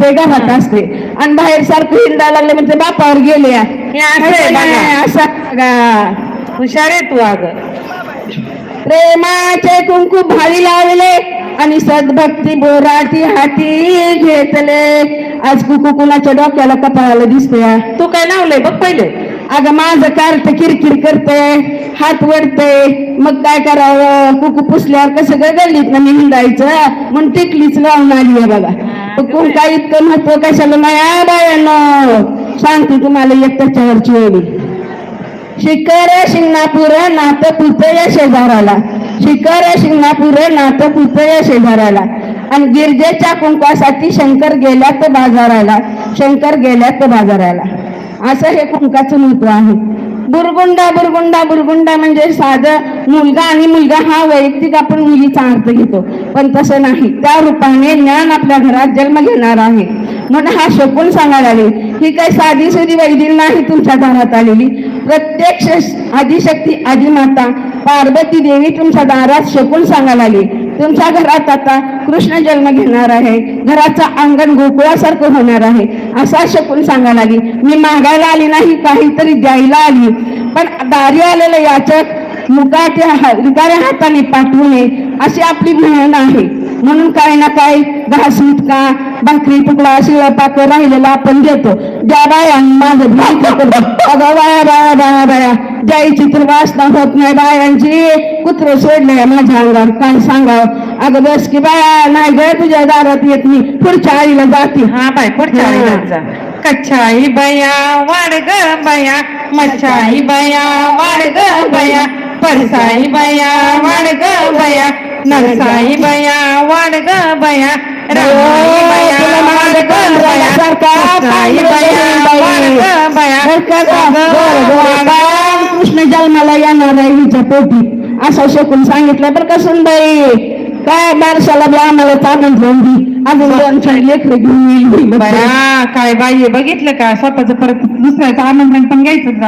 ते घरात असते. आणि बाहेर सारखं हिंडायला लागले म्हणजे बापावर गेले असं. हुशार आहे तू अगं. प्रेमाचे कुंकू भारी लावले आणि सद्भक्ती बोराटी हाती घेतले. आज कुकू कुणाच्या डोक्याला कपाळाला दिसतोय तू काय लावलंय? बघ पहिले. अगं माझं कार्ट किरकिर करते हात वडते. मग काय करावं? कुकू पुसल्यावर कसं गगल्लीत ना मी हिंडायचं. म्हणून टिकलीच लावून आली आहे बघा. कोण काय इतकं महत्त्व कशाला नाही आ बायानो सांगते तुम्हाला एक त्याच्यावरची ओळी शिकर शिंगणापूर नात पुत या शेजाराला. शिकर शिंगणापूर नात पुत या शेजाराला. आणि गिरजेच्या कुंकासाठी शंकर गेल्यात बाजाराला? शंकर गेल्यात बाजाराला. असं हे कुंकाचं महत्त्व आहे. बुरगुंडा बुरगुंडा बुरगुंडा म्हणजे साधं मुलगा आणि मुलगा हा वैयक्तिक आपण मुलीचा अर्थ घेतो. पण तसं नाही. त्या रूपाने ज्ञान आपल्या घरात जन्म घेणार आहे. म्हणून हा शोकून सांगायला आले ही काही साधी सुधी वैदिल नाही तुमच्या दारात आलेली. प्रत्यक्ष आदिशक्ती आदिमाता पार्वती देवी तुमच्या दारात शोकून सांगायला आली तुमच्या घरात आता कृष्ण जन्म घेणार आहे. घराचं अंगण गोकुळासारखं होणार आहे. असा शकून सांगायला आली मी मागायला आली नाही काहीतरी द्यायला आली. पण दारी आलेलं याचक मुकाच्या हा- रिकाऱ्या हाताने पाठवू नये अशी आपली मेहनत आहे. म्हणून काय ना काय घास का भाकरी तुकडा शिळा पाक राहिलेला आपण देतो. ज्या बाया माझं अगं बाया बाया बाया बाया जायची तर वासना होत नाही बायांची. कुत्र सोडलंय माझ्या अंगावर. काय सांगावं? अगं बस की बाया नाही ग तुझ्या दारात येत मी पुढच्या आईला जाते. हा बाय पुढच्या. आईला जा. कच्छाई बया वाढ ग बया. मच्छाई बया वाढ ग बया. परसाई बया वाढ ग बया. नरसाई बया वाढ ग बया कृष्ण जन्माला येणार आहे हिच्या पोटी. असं शकून सांगितलं बरं का सुनबाई. काय बारशाला आम्हाला चालून दी. अजून लेकरं घेऊन येईल काय बाई बघितलं का? स्वतःच परत दुसऱ्याचं आमंत्रण पण घ्यायचं